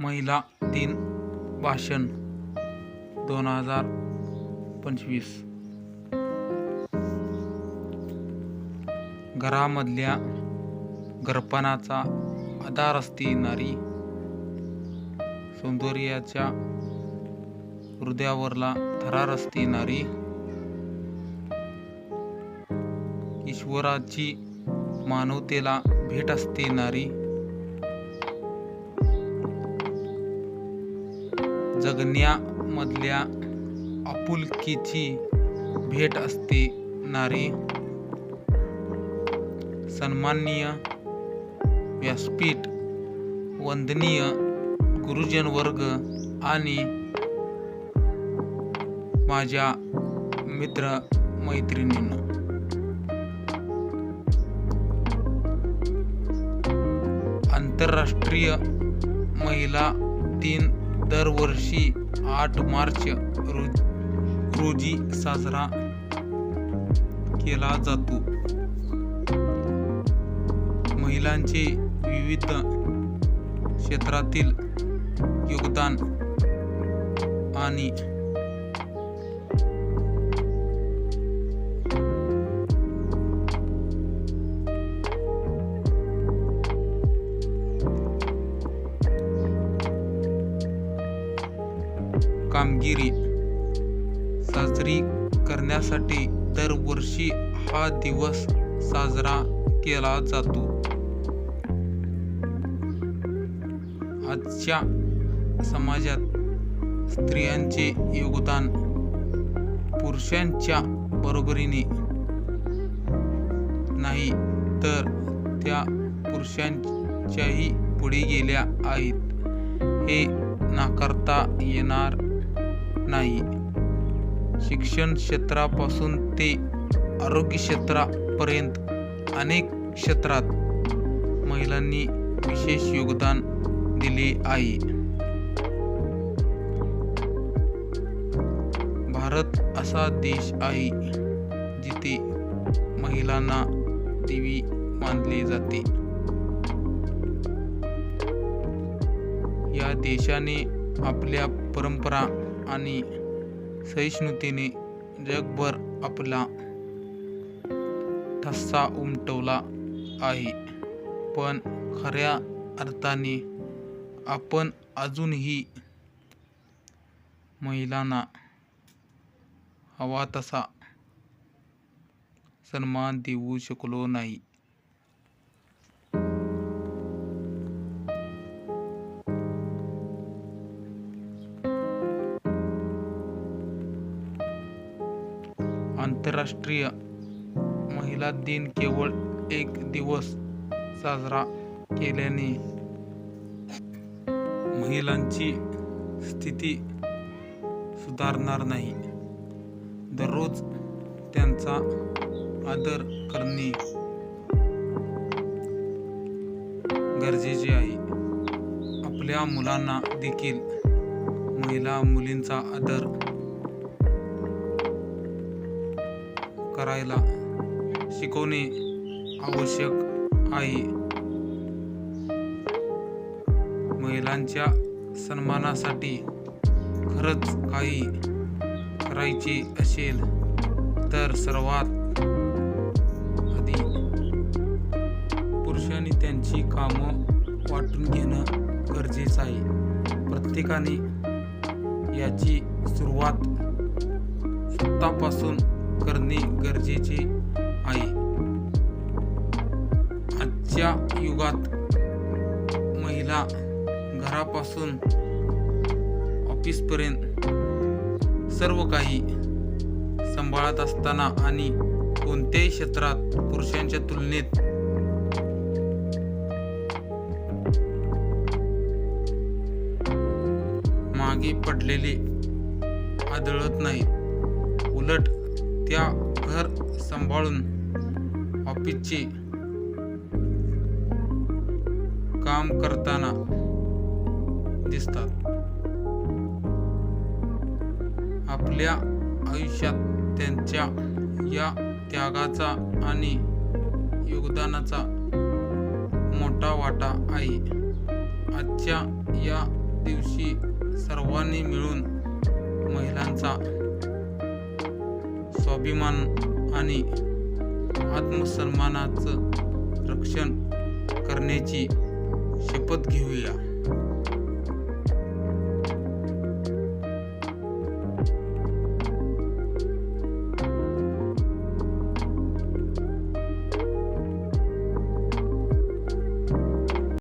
महिला दिन भाषण दोन हजार पंचवीस. घरामधल्या घरपणाचा आधार असते नारी सौंदर्याच्या हृदयावरला थरार असते नारी ईश्वराची मानवतेला भेट असते नारी जगण्यामधल्या आपुलकीची भेट असते नारी सन्माननीय व्यासपीठ वंदनीय गुरुजन वर्ग आणि माझ्या मित्र मैत्रिणींनो आंतरराष्ट्रीय महिला दिन दरवर्षी आठ मार्च रोज रोजी साजरा केला जातो. महिलांचे विविध क्षेत्रातील योगदान आणि कामगिरी साजरी करण्यासाठी दरवर्षी हा दिवस साजरा केला जातो. आजच्या समाजात स्त्रियांचे योगदान पुरुषांच्या बरोबरीने नाही तर त्या पुरुषांच्याही पुढे गेल्या आहेत. हे नाकारता येणार नाही. शिक्षण क्षेत्रापासून ते आरोग्य क्षेत्रापर्यंत अनेक क्षेत्रात महिलांनी विशेष योगदान दिले आहे. भारत असा देश आहे जिथे महिलांना देवी मानले जाते. या देशाने आपल्या परंपरा आणि सहिष्णुतेने जगभर आपला ठसा उमटवला आहे. पण खऱ्या अर्थाने आपण अजूनही महिलांना हवा तसा सन्मान देऊ शकलो नाही. आंतरराष्ट्रीय महिला दिन केवळ एक दिवस साजरा केल्याने महिलांची स्थिती सुधारणार नाही. दररोज त्यांचा आदर करणे गरजेचे आहे. आपल्या मुलांना देखील महिला मुलींचा आदर करायला शिकवणे आवश्यक आहे. महिलांच्या सन्मानासाठी खरंच काही करायचे असेल तर सर्वात आधी पुरुषांनी त्यांची कामं वाटून घेणं गरजेचं आहे. प्रत्येकाने याची सुरुवात स्वतःपासून करणे गरजेचे आहे. आजच्या युगात महिला घरापासून ऑफिसपर्यंत सर्व काही सांभाळत असताना आणि कोणत्याही क्षेत्रात पुरुषांच्या तुलनेत मागे पडलेले आदळत नाही उलट त्या घर सांभाळून ऑफिसचे काम करताना दिसतात. आपल्या आयुष्यात त्यांच्या या त्यागाचा आणि योगदानाचा मोठा वाटा आहे. आजच्या या दिवशी सर्वांनी मिळून महिलांचा स्वाभिमान आणि आत्मसन्मानाचं रक्षण करण्याची शपथ घेऊया.